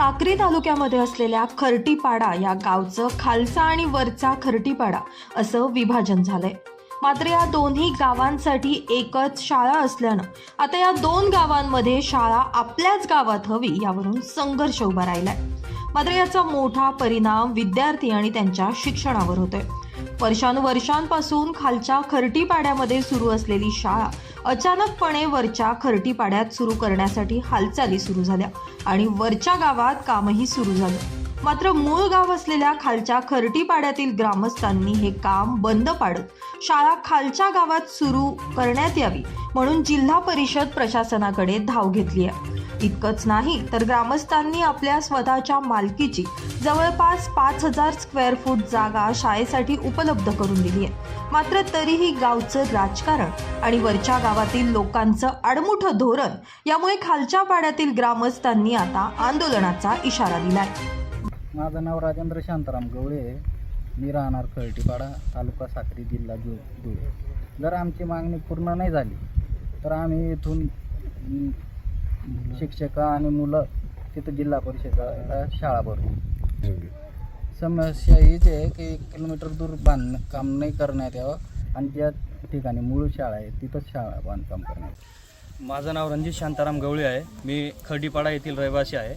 साक्री तालुक्यामध्ये असलेल्या खर्टीपाडा या गावचं खालचा आणि वरचा खर्टीपाडा असं विभाजन झालंय. मात्र या दोन्ही गावांसाठी एकच शाळा असल्यानं आता या दोन गावांमध्ये शाळा आपल्याच गावात हवी यावरून संघर्ष उभा राहिलाय. मात्र याचा मोठा परिणाम विद्यार्थी आणि त्यांच्या शिक्षणावर होतोय. वर्षानुवर्षांपासून खालच्या खर्टीपाड्यामध्ये सुरू असलेली शाळा अचानकपणे वरच्या खर्टीपाड्यात सुरू करण्यासाठी हालचाली सुरू झाल्या आणि वरच्या गावात कामही सुरू झालं. मात्र मूळ गाव असलेल्या खालच्या खर्टीपाड्यातील ग्रामस्थांनी हे काम बंद पाडत शाळा खालच्या गावात सुरू करण्यात यावी म्हणून जिल्हा परिषद प्रशासनाकडे धाव घेतली आहे. इतकंच नाही तर ग्रामस्थांनी आपल्या स्वतःच्या मालकीची जवळपास पाच हजार स्क्वेअर फूट जागा शाळेसाठी उपलब्ध करून दिली आहे. मात्र तरीही गावचं राजकारण आणि वरच्या गावातील लोकांचं आडमुठं धोरण यामुळे खालच्या पाड्यातील ग्रामस्थांनी आता आंदोलनाचा इशारा दिलाय. माझं नाव राजेंद्र शांताराम गवळे आहे. मी राहणार खळटीपाडा तालुका साक्री जिल्हा धु धुळे. जर आमची मागणी पूर्ण नाही झाली तर आम्ही इथून शिक्षक आणि मुलं तिथं जिल्हा परिषदेला शाळा भरू समस्या हीच आहे की एक किलोमीटर दूर बांधणं काम नाही करण्यात यावं आणि ज्या ठिकाणी मूळ शाळा आहे तिथंच शाळा बांधकाम करण्यात. माझं नाव रणजित शांताराम गवळे आहे. मी खर्डीपाडा येथील रहिवासी आहे.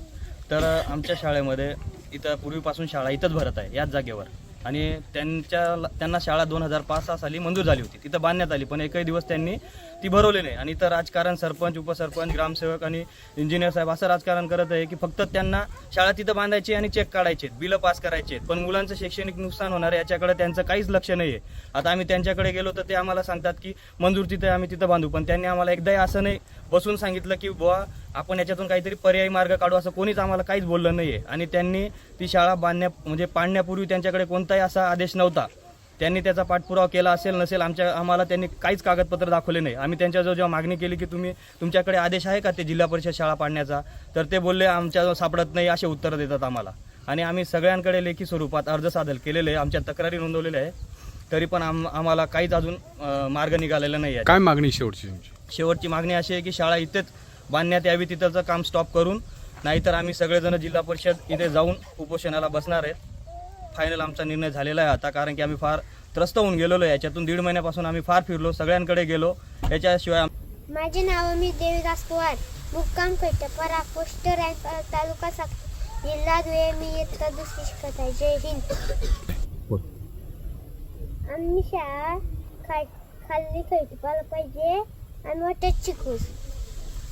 तर आमच्या शाळेमध्ये इथं पूर्वीपासून शाळा इथंच भरत आहे याच जागेवर. आणि त्यांच्या त्यांना शाळा दोन हजार पाच सहा साली मंजूर झाली होती. तिथं बांधण्यात आली पण एकही दिवस त्यांनी ती भरवली नाही. आणि इथं राजकारण सरपंच उपसरपंच ग्रामसेवक आणि इंजिनियर साहेब असं राजकारण करत आहे की फक्त त्यांना शाळा तिथं बांधायची आणि चेक काढायचे बिलं पास करायचे पण मुलांचं शैक्षणिक नुकसान होणार आहे याच्याकडे त्यांचं काहीच लक्ष नाही आहे आता आम्ही त्यांच्याकडे गेलो तर ते आम्हाला सांगतात की मंजूर तिथे आम्ही तिथं बांधू. पण त्यांनी आम्हाला एकदाही असं नाही बसून सांगितलं की बुवा आपण याच्यातून काहीतरी पर्यायी मार्ग काढू असं कोणीच आम्हाला काहीच बोललं नाही आहे आणि त्यांनी ती शाळा बांधण्या म्हणजे पाडण्यापूर्वी त्यांच्याकडे कोणताही असा आदेश नव्हता. त्यांनी त्याचा पाठपुरावा केला असेल नसेल आमच्या आम्हाला त्यांनी काहीच कागदपत्र दाखवले नाही. आम्ही त्यांच्याजवळ जेव्हा मागणी केली की तुम्ही तुमच्याकडे आदेश आहे का ते जिल्हा परिषद शाळा पाडण्याचा? तर ते बोलले आमच्याजवळ सापडत नाही असे उत्तरं देतात आम्हाला. आणि आम्ही सगळ्यांकडे लेखी स्वरूपात अर्ज सादर केलेले आहे आमच्या तक्रारी नोंदवलेल्या आहे तरी पण आम आम्हाला काहीच अजून मार्ग निघालेला नाही आहे. काय मागणी शेवटची तुमची? शेवटची मागणी अशी आहे की शाळा इथेच बांधण्यात यावी तिथलचं काम स्टॉप करून. नाहीतर आम्ही सगळेजण जिल्हा परिषद इथे जाऊन उपोषणाला बसणार आहेत. फायनल आमचा निर्णय झालेला आहे आता कारण की आम्ही फार त्रस्त होऊन गेलेलो याच्यातून दीड महिन्यापासून आम्ही फार फिरलो सगळ्यांकडे गेलो. याच्याशिवाय माझे नाव मी देवीदास पवार. मुक्काम पेटपरा पोस्ट रँक तालुका साक्री जिल्हा धुळे मी इयत्ता दुसरी शिकत आहे. जय हिंद. आम्ही शाळा खा खाल्ली खैटीपाला पाहिजे आणि वाटत शिकूस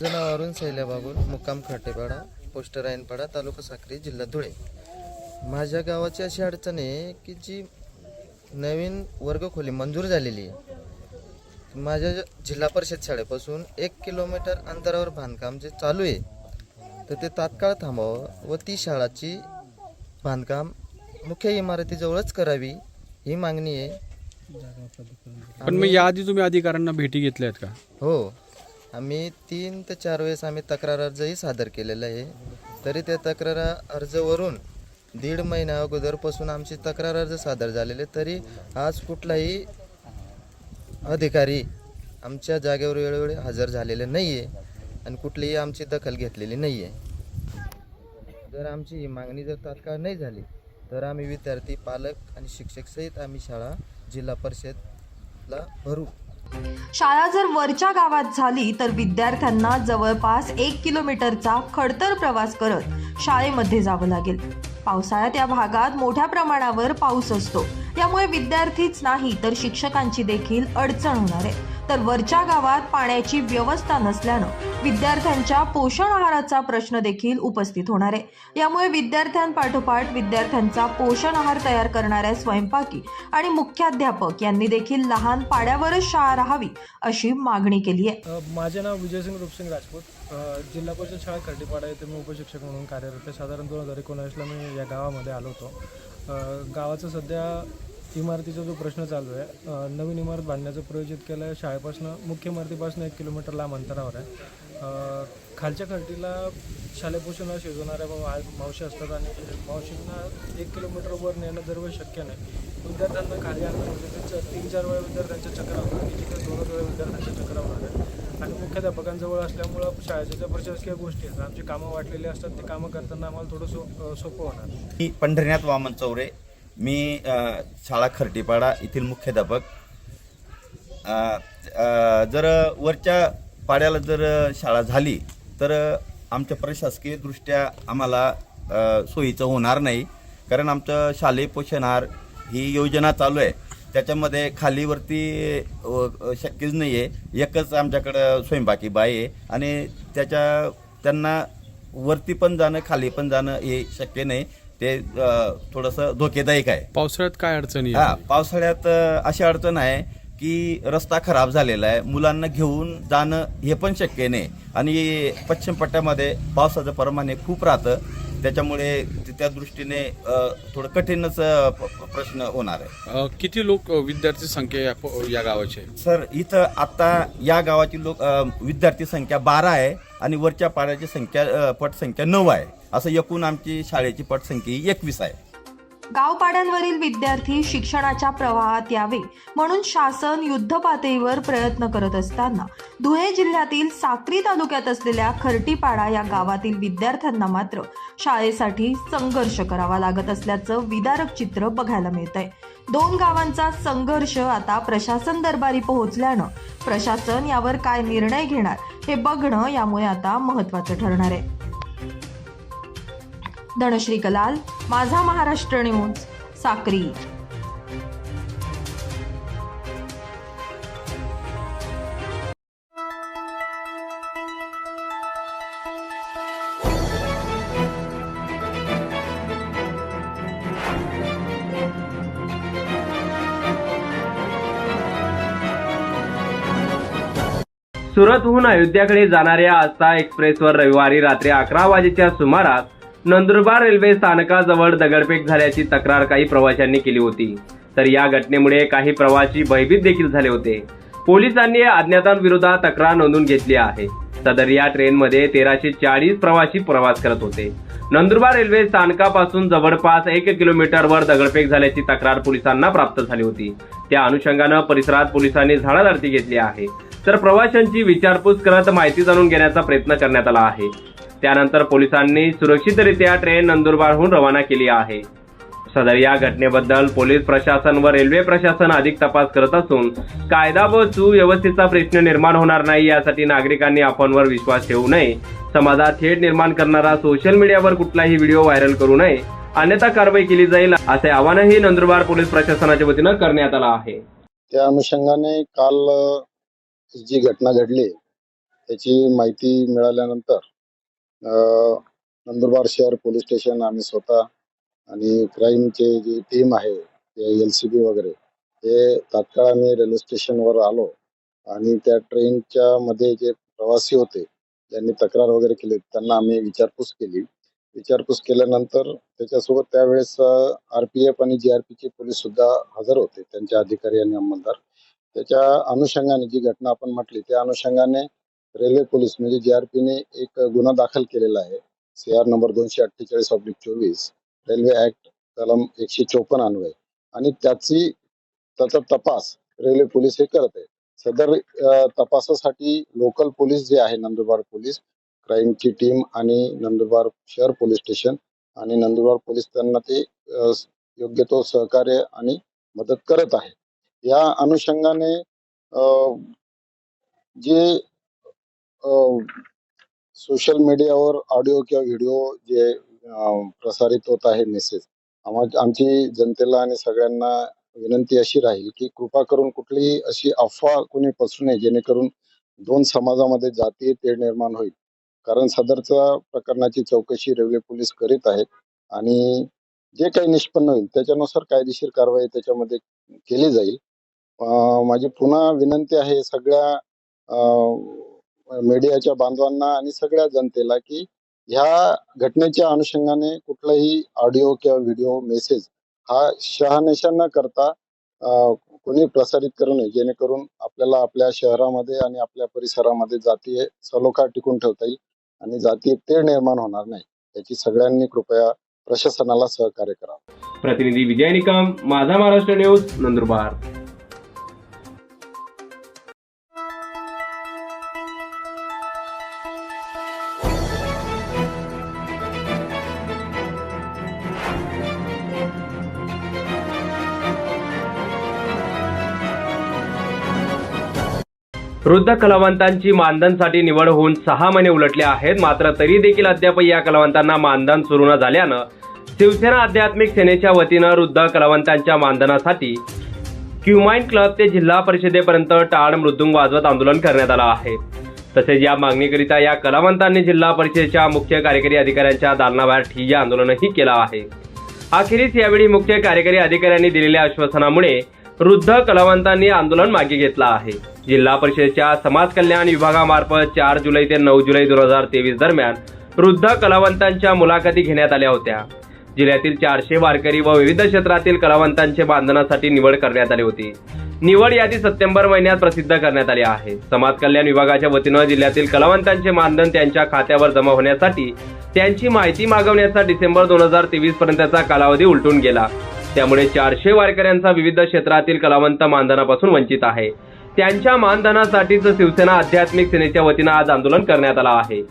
माझं नाव अरुण सैल्या बाबूल मुक्काम खटेपाडा पोस्ट रायनपाडा तालुका साक्री जिल्हा धुळे. माझ्या गावाची अशी अडचण आहे की जी नवीन वर्गखोली मंजूर झालेली आहे. माझ्या जिल्हा परिषद शाळेपासून एक किलोमीटर अंतरावर बांधकाम जे चालू आहे तर ते तात्काळ थांबावं व ती शाळाची बांधकाम मुख्य इमारतीजवळच करावी ही मागणी आहे. पण मग याआधी तुम्ही अधिकाऱ्यांना भेटी घेतल्या आहेत का? हो. आम्ही तीन ते चार वेळेस आम्ही तक्रार अर्जही सादर केलेला आहे. तरी त्या तक्रार अर्जवरून दीड महिन्या अगोदरपासून आमची तक्रार अर्ज सादर झालेले. तरी आज कुठलाही अधिकारी आमच्या जागेवर वेळोवेळी हजर झालेले नाही आहे आणि कुठलीही आमची दखल घेतलेली नाही आहे जर आमची ही मागणी जर तात्काळ नाही झाली तर आम्ही विद्यार्थी पालक आणि शिक्षक सहित आम्ही शाळा जिल्हा परिषदला भरू. शाळा जर वरच्या गावात झाली तर विद्यार्थ्यांना जवळपास एक किलोमीटरचा खडतर प्रवास करत शाळेमध्ये जावं लागेल. पावसाळ्यात या भागात मोठ्या प्रमाणावर पाऊस असतो. त्यामुळे विद्यार्थीच नाही तर शिक्षकांची देखील अडचण होणार आहे. तर वरच्या गावात पाण्याची व्यवस्था नसल्यानं विद्यार्थ्यांच्या पोषण आहाराचा प्रश्न देखील उपस्थित होणार आहे. यामुळे विद्यार्थ्यांपाठोपाठ विद्यार्थ्यांचा पोषण आहार तयार करणाऱ्या स्वयंपाकी आणि मुख्याध्यापक यांनी देखील लहान पाड्यावरच शाळा राहावी अशी मागणी केली आहे. माझे नाव विजयसिंग रूपसिंग राजपूत. जिल्हा परिषद शाळा खर्डीपाडा येथे मी उपशिक्षक म्हणून कार्यरत आहे. साधारण दोन हजार एकोणावीसला मी या गावामध्ये आलो होतो. गावाचं सध्या इमारतीचा जो प्रश्न चालू आहे नवीन इमारत बांधण्याचं प्रयोजित केलं आहे शाळेपासून मुख्य इमारतीपासून एक किलोमीटर लांब अंतरावर आहे. खालच्या खर्टीला शालेय पोषणाला शिजवणाऱ्या मा- मावशी असतात आणि मावशींना एक किलोमीटरवर नेणं दरवेळी शक्य नाही. विद्यार्थ्यांना खाली आणणं म्हणजे त्यांच्या तीन चार वेळा विद्यार्थ्यांच्या चक्रावर होणार आणि तिथे दोनच वेळा विद्यार्थ्यांच्या चक्रावर आहे. आणि मुख्याध्यापकांजवळ असल्यामुळं शाळेच्या ज्या प्रशासकीय गोष्टी आहेत. आमची कामं वाटलेली असतात ती कामं करताना आम्हाला थोडं सो सोपं होणार. मी पंढरीनाथ वामन चौरे मी शाळा खर्टीपाडा येथील मुख्याध्यापक. जर वरच्या पाड्याला जर शाळा झाली तर आमच्या प्रशासकीयदृष्ट्या आम्हाला सोयीचं होणार नाही. कारण आमचं शालेय पोषण आहार ही योजना चालू आहे. त्याच्यामध्ये खालीवरती शक्यच नाही आहे एकच आमच्याकडं स्वयंपाकी बाई आहे आणि त्याच्या त्यांना वरती पण जाणं खाली पण जाणं हे शक्य नाही. ते थोडंसं धोकेदायक आहे. पावसाळ्यात काय अडचणी हा? पावसाळ्यात अशी अडचण आहे की रस्ता खराब झालेला आहे. मुलांना घेऊन जाणं हे पण शक्य नाही. आणि पश्चिम पट्ट्यामध्ये पावसाचं प्रमाण हे खूप राहतं. त्याच्यामुळे त्या दृष्टीने थोडं कठीणच प्रश्न होणार आहे. किती लोक विद्यार्थी संख्या या गावाची? सर इथं आता या गावाची लोक विद्यार्थी संख्या बारा आहे आणि वरच्या पाड्याची संख्या पटसंख्या नऊ आहे. असं एकूण आमची शाळेची पटसंख्या ही एकवीस आहे. गावपाड्यांवरील विद्यार्थी शिक्षणाच्या प्रवाहात यावे म्हणून शासन युद्ध पातळीवर प्रयत्न करत असताना धुळे जिल्ह्यातील साक्री तालुक्यात असलेल्या खर्टीपाडा या गावातील विद्यार्थ्यांना मात्र शाळेसाठी संघर्ष करावा लागत असल्याचं विदारक चित्र बघायला मिळतंय. दोन गावांचा संघर्ष आता प्रशासन दरबारी पोहोचल्यानं प्रशासन यावर काय निर्णय घेणार हे बघणं यामुळे आता महत्वाचं ठरणार आहे. धनश्री कलाल माझा महाराष्ट्र न्यूज साक्री. सुरतहून अयोध्याकडे जाणाऱ्या आस्था एक्सप्रेसवर रविवारी रात्री अकरा वाजेच्या सुमारास नंदुरबार रेल्वे स्थानकाजवळ दगडफेक झाल्याची तक्रार काही प्रवाशांनी केली होती. तर या घटनेमुळे काही प्रवासी भयभीत देखील झाले होते. पोलिसांनी अज्ञातांविरोधात तक्रार नोंदवून घेतली आहे. सदर या ट्रेनमध्ये तेराशे चाळीस प्रवासी प्रवास करत होते. नंदुरबार रेल्वे स्थानकापासून जवळपास एक किलोमीटरवर दगडफेक झाल्याची तक्रार पोलिसांना प्राप्त झाली होती. त्या अनुषंगानं परिसरात पोलिसांनी झाडाझडती घेतली आहे. तर प्रवाशांची विचारपूस करत माहिती जाणून घेण्याचा प्रयत्न करण्यात आला आहे. त्यानंतर पोलिसांनी सुरक्षितरित्या ट्रेन नंदुरबारहून रवाना केली आहे. सदर या घटनेबद्दल पोलीस प्रशासन व रेल्वे प्रशासन अधिक तपास करत असून कायदा व सुव्यवस्थेचा प्रश्न निर्माण होणार नाही यासाठी नागरिकांनी आपणवर विश्वास ठेवू नये. समाजात थेट निर्माण करणारा सोशल मीडियावर कुठलाही व्हिडिओ व्हायरल करू नये. अन्यथा कारवाई केली जाईल असे आवाहनही नंदुरबार पोलीस प्रशासनाच्या वतीनं करण्यात आलं आहे. त्या अनुषंगाने काल जी घटना घडली त्याची माहिती मिळाल्यानंतर नंदुरबार शहर पोलीस स्टेशन आम्ही स्वतः आणि क्राईमचे जी टीम आहे एल सी बी वगैरे हे तात्काळ आम्ही रेल्वे स्टेशनवर आलो आणि त्या ट्रेनच्या मध्ये जे प्रवासी होते ज्यांनी तक्रार वगैरे केली त्यांना आम्ही विचारपूस केली. विचारपूस केल्यानंतर त्याच्यासोबत त्यावेळेस आर पी एफ आणि जी आर पीचे पोलीस सुद्धा हजर होते त्यांचे अधिकारी आणि अंमलदार. त्याच्या अनुषंगाने जी घटना आपण म्हटली त्या अनुषंगाने रेल्वे पोलीस म्हणजे जी आर पीने एक गुन्हा दाखल केलेला आहे. सी आर नंबर दोनशे अठ्ठेचाळीस ऑब्लिक चोवीस रेल्वे ऍक्ट कलम एकशे चोपन्न अन्वय आणि त्याची त्याचा तपास रेल्वे पोलीस हे करत आहे सदर तपासासाठी लोकल पोलीस जे आहे नंदुरबार पोलीस क्राईमची टीम आणि नंदुरबार शहर पोलीस स्टेशन आणि नंदुरबार पोलीस त्यांना ते योग्य तो सहकार्य आणि मदत करत आहे. या अनुषंगाने अ, जे सोशल मीडियावर ऑडिओ किंवा व्हिडिओ जे प्रसारित होत आहे मेसेज आमची जनतेला आणि सगळ्यांना विनंती अशी राहील की कृपा करून कुठलीही अशी अफवा कोणी पसरू नये जेणेकरून दोन समाजामध्ये जातीय तेढ निर्माण होईल. कारण सदरच्या प्रकरणाची चौकशी रेल्वे पोलीस करीत आहेत आणि जे काही निष्पन्न होईल त्याच्यानुसार कायदेशीर कारवाई त्याच्यामध्ये केली जाईल. अं, माझी पुन्हा विनंती आहे सगळ्या अं, मीडियाच्या बांधवांना आणि सगळ्या जनतेला की ह्या घटनेच्या अनुषंगाने कुठलाही ऑडिओ किंवा व्हिडिओ मेसेज हा शहानिशा न करता कोणी प्रसारित करू नये. जेणेकरून आपल्याला आपल्या शहरामध्ये आणि आपल्या परिसरामध्ये जातीय सलोखा टिकून ठेवता येईल आणि जातीय ते निर्माण होणार नाही. याची सगळ्यांनी कृपया प्रशासनाला सहकार्य करावं. प्रतिनिधी विजय निकम माझा महाराष्ट्र न्यूज नंदुरबार. वृद्ध कलावंतांची मानधनसाठी निवड होऊन सहा महिने उलटले आहेत. मात्र तरी देखील अद्याप या कलावंतांना मानधन सुरू न झाल्यानं शिवसेना आध्यात्मिक सेनेच्या वतीनं वृद्ध कलावंतांच्या मानधनासाठी क्युमाइन क्लब ते जिल्हा परिषदेपर्यंत टाळ मृदुंग वाजवत आंदोलन करण्यात आलं आहे. तसेच या मागणीकरिता या कलावंतांनी जिल्हा परिषदेच्या मुख्य कार्यकारी अधिकाऱ्यांच्या दालनाबाहेर ठिय्या आंदोलनही केलं आहे. अखेरीस यावेळी मुख्य कार्यकारी अधिकाऱ्यांनी दिलेल्या आश्वासनामुळे वृद्ध कलावंतांनी आंदोलन मागे घेतलं आहे. जिल्हा परिषदेच्या समाज कल्याण विभागामार्फत चार जुलै ते नऊ जुलै दोन हजार तेवीस दरम्यान वृद्ध कलावंतांच्या मुलाखती घेण्यात आल्या होत्या. जिल्ह्यातील चारशे वारकरी व विविध क्षेत्रातील कलावंतांचे बांधण्यासाठी निवड करण्यात आली होती. निवड यादी सप्टेंबर महिन्यात प्रसिद्ध करण्यात आली आहे. समाज कल्याण विभागाच्या वतीनं जिल्ह्यातील कलावंतांचे मानधन त्यांच्या खात्यावर जमा होण्यासाठी त्यांची माहिती मागवण्याचा डिसेंबर दोन हजार तेवीस पर्यंतचा कालावधी उलटून गेला. त्यामुळे चारशे वारकऱ्यांचा विविध क्षेत्रातील कलावंत मानधनापासून वंचित आहे. त्यांच्या मानधनासाठीच शिवसेना आध्यात्मिक सेनेच्या वतीनं आज आंदोलन करण्यात आलं आहे.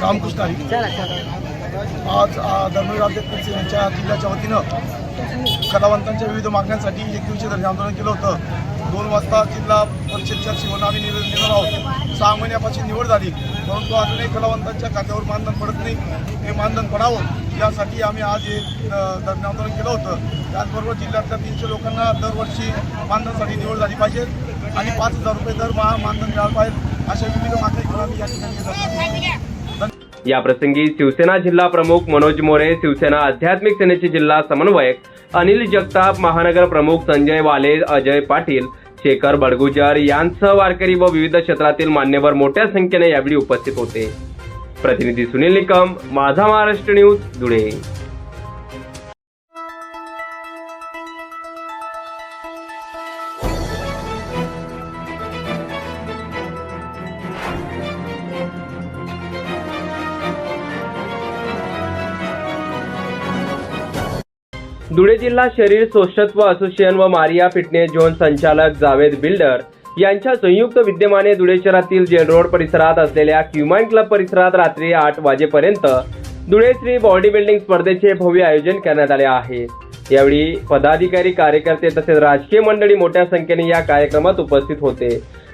रामकृष्ण आज धर्मवीर आध्यात्मिक सेनेच्या जिल्ह्याच्या वतीनं कलावंतांच्या विविध मागण्यांसाठी एक दिवशी धरणे आंदोलन केलं होतं. दोन वाजता जिल्हा परिषदच्या शिवून आम्ही निवेदन देणार आहोत. सहा महिन्यापासून निवड झाली परंतु अजूनही कलावंतांच्या खात्यावर मानधन पडत नाही. हे मानधन पडावं यासाठी आम्ही आज हे धरणे आंदोलन केलं होतं. त्याचबरोबर जिल्ह्यातल्या तीनशे लोकांना दरवर्षी मानधनसाठी निवड झाली पाहिजे. आणि पाच हजार रुपये दर महा मानधन मिळालं पाहिजे. अशा विविध मागण्या घेऊन आम्ही या ठिकाणी या प्रसंगी शिवसेना जिल्हा प्रमुख मनोज मोरे शिवसेना आध्यात्मिक सेनेचे जिल्हा समन्वयक अनिल जगताप महानगर प्रमुख संजय वाले अजय पाटील शेखर बडगुजर यांसह वारकरी व विविध क्षेत्रातील मान्यवर मोठ्या संख्येने यावेळी उपस्थित होते. प्रतिनिधी सुनील निकम माझा महाराष्ट्र न्यूज धुळे. धुळे जिल्हा शरीर सोषत्व असोसिएशन व मारिया फिटनेस झोन संचालक जावेद बिल्डर यांच्या संयुक्त विद्यमाने धुळे शहरातील जेल रोड परिसरात असलेल्या क्युमाइन क्लब परिसरात रात्री आठ वाजेपर्यंत धुळे श्री बॉडी बिल्डिंग स्पर्धेचे भव्य आयोजन करण्यात आले आहे. यावेळी पदाधिकारी कार्यकर्ते तसेच राजकीय मंडळी मोठ्या संख्येने या कार्यक्रमात उपस्थित होते.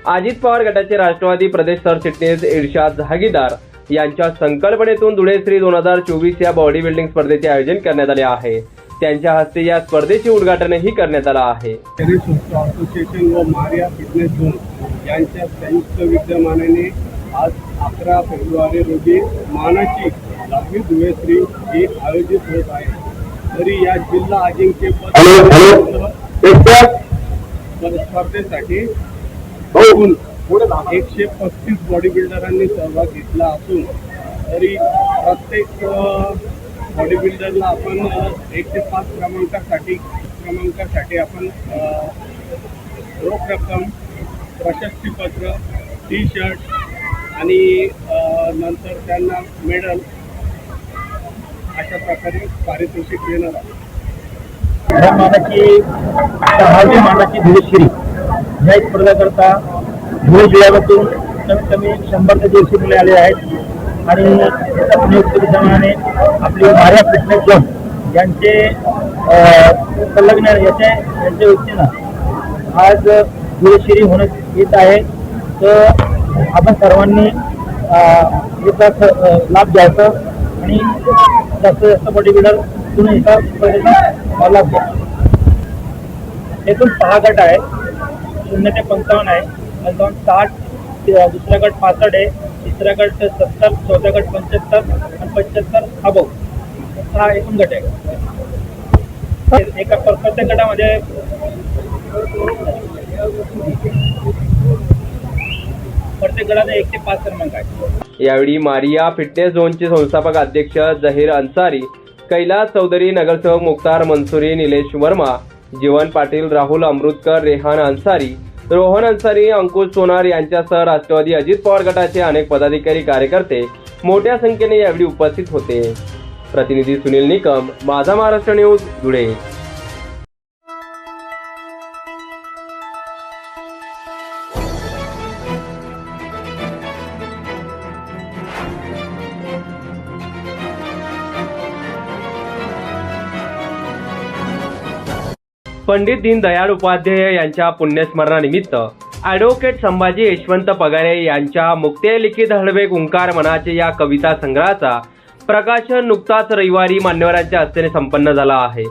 अजित पवार गटाचे राष्ट्रवादी प्रदेश सरचिटणीस इर्शाद जहागीरदार यांच्या संकल्पनेतून धुळे श्री दोन हजार चोवीस या बॉडी बिल्डिंग स्पर्धेचे आयोजन करण्यात आले आहे. त्यांच्या हस्ते या स्पर्धेचे उद्घाटनही करण्यात आलं आहे. असोसिएशन व मारिया फिटनेस झोन यांच्या संयुक्त विद्यमानाने आज अकरा फेब्रुवारी रोजी मानाची दहावी धुळेश्री ही आयोजित होत आहे. तरी या जिल्हा अजिंक्यपद स्पर्धेसाठी एकूण एकशे पस्तीस बॉडी बिल्डरांनी सहभाग घेतला असून तरी प्रत्येक बॉडी बिल्डरला आपण एक ते पाच क्रमांकासाठी क्रमांकासाठी आपण रोख रक्कम प्रशस्तीपत्र टी शर्ट आणि नंतर त्यांना मेडल अशा प्रकारे पारितोषिक देणार आहोत. या मानाची सहावी मानाची धुळेश्री या स्पर्धेकरता धुळे जिल्ह्यामधून कमीत कमी शंभर ते दीडशे मुले आले आहेत. आणि नियुक्त विद्यमाने आपली मार्या फिटनेस झोन यांचे अं, संलग्न याचे यांच्या वतीनं आज धुळेश्वरी होण्यात येत आहे. तर आपण सर्वांनी याचा लाभ घ्यायचा आणि जास्तीत जास्त बॉडी बिल्डर तुम्ही एका स्पर्धेचा लाभ घ्या. एकूण सहा गट आहे शून्य ते पंचावन्न आहे. पंचावन्न साठ दुसरा गट पासष्ट आहे. तिसरा गट सत्तर चौथा गट पंच्याहत्तर आणि पंच्याहत्तर अबव. हा एकूण गट आहे. एका प्रत्येक गटामध्ये प्रत्येक गटात एक ते पाच क्रमांक आहे यावेळी मारिया फिटनेस झोनचे संस्थापक अध्यक्ष जहीर अन्सारी कैलास चौधरी नगरसेवक मुक्तार मनसुरी निलेश वर्मा जीवन पाटील राहुल अमृतकर रेहान अन्सारी रोहन अन्सारी अंकुश सोनार यांच्यासह राष्ट्रवादी अजित पवार गटाचे अनेक पदाधिकारी कार्यकर्ते मोठ्या संख्येने यावेळी उपस्थित होते. प्रतिनिधी सुनील निकम माझा महाराष्ट्र न्यूज धुळे. पंडित दीनदयाळ उपाध्याय यांच्या पुण्यस्मरणानिमित्त ॲडव्होकेट संभाजी यशवंत पगारे यांच्या मुक्ते लिखित हळवे गुंकार मनाचे या कविता संग्रहाचा प्रकाशन नुकताच रविवारी मान्यवरांच्या हस्ते संपन्न झाला आहे.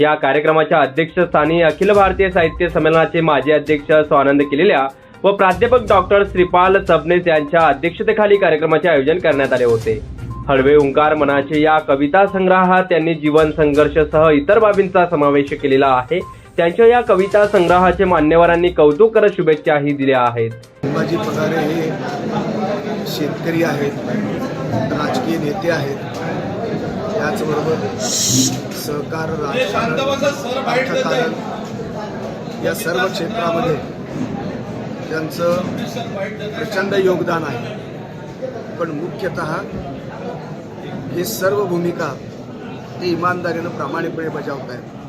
या कार्यक्रमाच्या अध्यक्षस्थानी अखिल भारतीय साहित्य संमेलनाचे माजी अध्यक्ष स्वानंद केलेल्या व प्राध्यापक डॉक्टर श्रीपाल सबनेस यांच्या अध्यक्षतेखाली कार्यक्रमाचे आयोजन करण्यात आले होते. हळवे ओंकार मनाचे या कविता संग्रहात त्यांनी जीवन संघर्षसह इतर बाबींचा समावेश केलेला आहे. त्यांच्या या कविता संग्रहाचे मान्यवरांनी कौतुक करत शुभेच्छाही दिल्या आहेत. संभाजी पगारे हे शेतकरी आहेत राजकीय नेते आहेत. त्याचबरोबर सहकार राजकारण अर्थकारण या सर्व क्षेत्रामध्ये त्यांचं प्रचंड योगदान आहे. पण मुख्यतः हे सर्व भूमिका ते इमानदारीनं प्रामाणिकपणे बजावत आहेत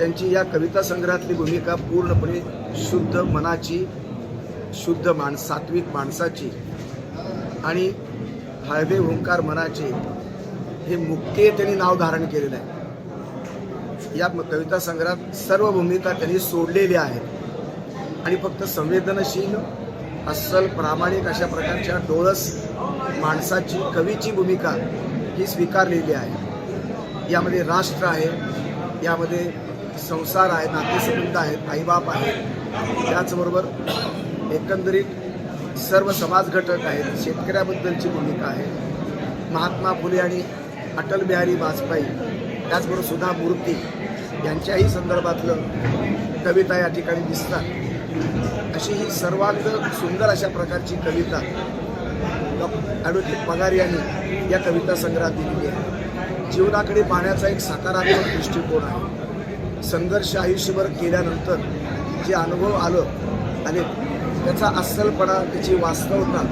त्यांची या कविता संग्रहातली भूमिका पूर्णपणे शुद्ध मनाची शुद्ध माण सात्विक माणसाची आणि हळवे ओंकार मनाचे हे मुक्ते त्यांनी नाव धारण केलेलं आहे. या कविता संग्रहात सर्व भूमिका त्यांनी सोडलेल्या आहेत. आणि फक्त संवेदनशील अस्सल प्रामाणिक अशा प्रकारच्या डोळस माणसाची कवीची भूमिका ही स्वीकारलेली आहे. यामध्ये राष्ट्र आहे यामध्ये संसार आहे नातेसंबंध आहेत आईबाप आहेत त्याचबरोबर एकंदरीत सर्व समाज घटक आहेत शेतकऱ्याबद्दलची भूमिका आहे. महात्मा फुले आणि अटल बिहारी वाजपेयी त्याचबरोबर सुधा मूर्ती यांच्याही संदर्भातलं कविता या ठिकाणी दिसतात. अशी ही सर्वांग सुंदर अशा प्रकारची कविता ॲडव्होकेट पगार यांनी या कविता संग्रहात दिलेली आहे. जीवनाकडे पाहण्याचा एक सकारात्मक दृष्टिकोन आहे. संघर्ष आयुष्यभर केल्यानंतर जे अनुभव आलं आणि त्याचा अस्सलपणा त्याची वास्तवता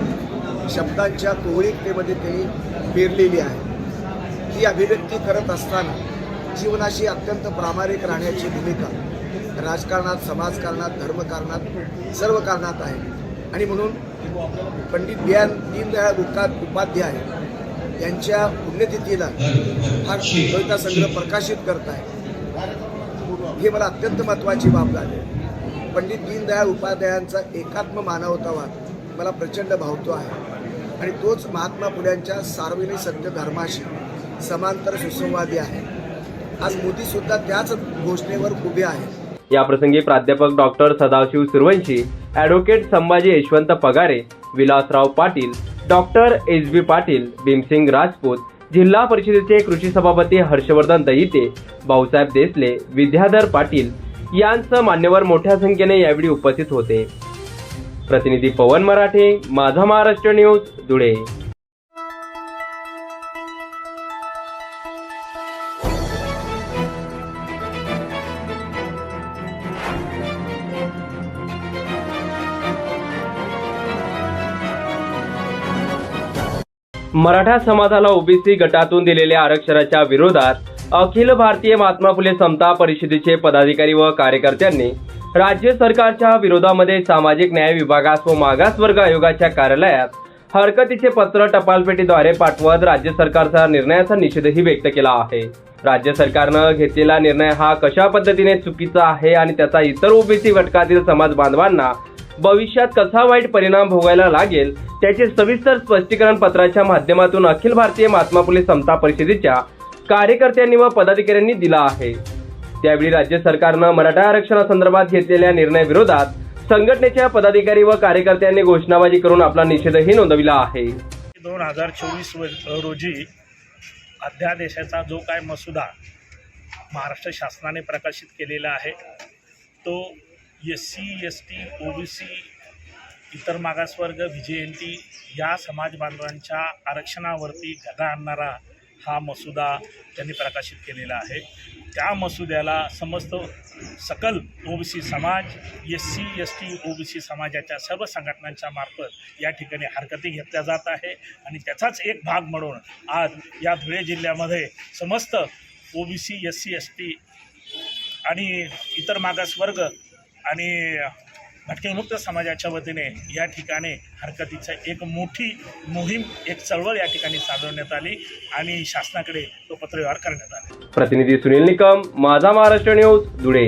शब्दांच्या कोवळीकतेमध्ये त्यांनी पेरलेली आहे. ही अभिव्यक्ती करत असताना जीवनाशी अत्यंत प्रामाणिक राहण्याची भूमिका राजकारणात समाजकारणात धर्मकारणात सर्व कारणात आहे. आणि म्हणून पंडित बियान दीनदयाळ उका- उपाध्याय यांच्या पुण्यतिथीला हा कविता संग्रह प्रकाशित करत आहे हे मला अत्यंत महत्त्वाची बाब लागली. पंडित दीनदयाळ उपाध्यायांचा एकात्म मानवतावाद मला प्रचंड भावतो आहे. आणि तोच महात्मा फुल्यांच्या सार्वजनिक सत्य धर्माशी समांतर सुसंवादी आहे. आज मोदीसुद्धा त्याच घोषणेवर उभे आहेत. याप्रसंगी प्राध्यापक doctor Sadashiv Survanshi advocate Sambhaji Yashwant Pagare Vilasrao Patil doctor S B Patil Bhimsing Rajput जिल्हा परिषदेचे कृषी सभापती हर्षवर्धन दहिते भाऊसाहेब देसले विद्याधर पाटील यांसह मान्यवर मोठ्या संख्येने यावेळी उपस्थित होते. प्रतिनिधी पवन मराठे माझा महाराष्ट्र न्यूज धुळे. मराठा समाजाला ओबीसी गटातून दिलेल्या आरक्षणाच्या विरोधात अखिल भारतीय महात्मा फुले समता परिषदेचे पदाधिकारी व कार्यकर्त्यांनी राज्य सरकारच्या विरोधामध्ये सामाजिक न्याय विभागास व मागासवर्ग आयोगाच्या कार्यालयात हरकतीचे पत्र टपालपेटीद्वारे पाठवत राज्य सरकारचा निर्णयाचा निषेधही व्यक्त केला आहे. राज्य सरकारनं घेतलेला निर्णय हा कशा पद्धतीने चुकीचा आहे आणि त्याचा इतर ओबीसी घटकातील समाज बांधवांना भविष्यात कसा वाईट परिणाम भोगायला लागेल त्याचे सविस्तर स्पष्टीकरण पत्राच्या माध्यमातून अखिल भारतीय महात्मा फुले समता परिषदेच्या कार्यकर्त्यांनी व पदाधिकाऱ्यांनी दिला आहे. त्यावेळी राज्य सरकारनं मराठा आरक्षणासंदर्भात घेतलेल्या निर्णयाविरोधात संघटनेच्या पदाधिकारी व कार्यकर्त्यांनी घोषणाबाजी करून आपला निषेधही नोंदविला आहे. दोन हजार चोवीस रोजी अध्यादेशाचा जो काय मसुदा महाराष्ट्र शासनाने प्रकाशित केलेला आहे तो S C S T O B C इतर मागासवर्ग विजयंती या समाज बांधवांच्या आरक्षणावरती गदा आणणारा हा मसुदा त्यांनी प्रकाशित केलेला आहे. त्या मसुद्याला समस्त सकल ओबीसी समाज S C S T OBC समाजाच्या सर्व संघटनांच्या मार्फत या ठिकाणी हरकती घेतल्या जात आहे. आणि त्याचाच एक भाग म्हणून आज या धुळे जिल्ह्यामध्ये समस्त OBC S C S T आणि इतर मागासवर्ग आणि भटकेमुक्त समाजाच्या वतीने या ठिकाणी हरकतीचं एक मोठी मोहीम एक चळवळ या ठिकाणी चालवण्यात आली आणि शासनाकडे तो पत्रव्यवहार करण्यात आला. प्रतिनिधी सुनील निकम माझा महाराष्ट्र न्यूज धुळे.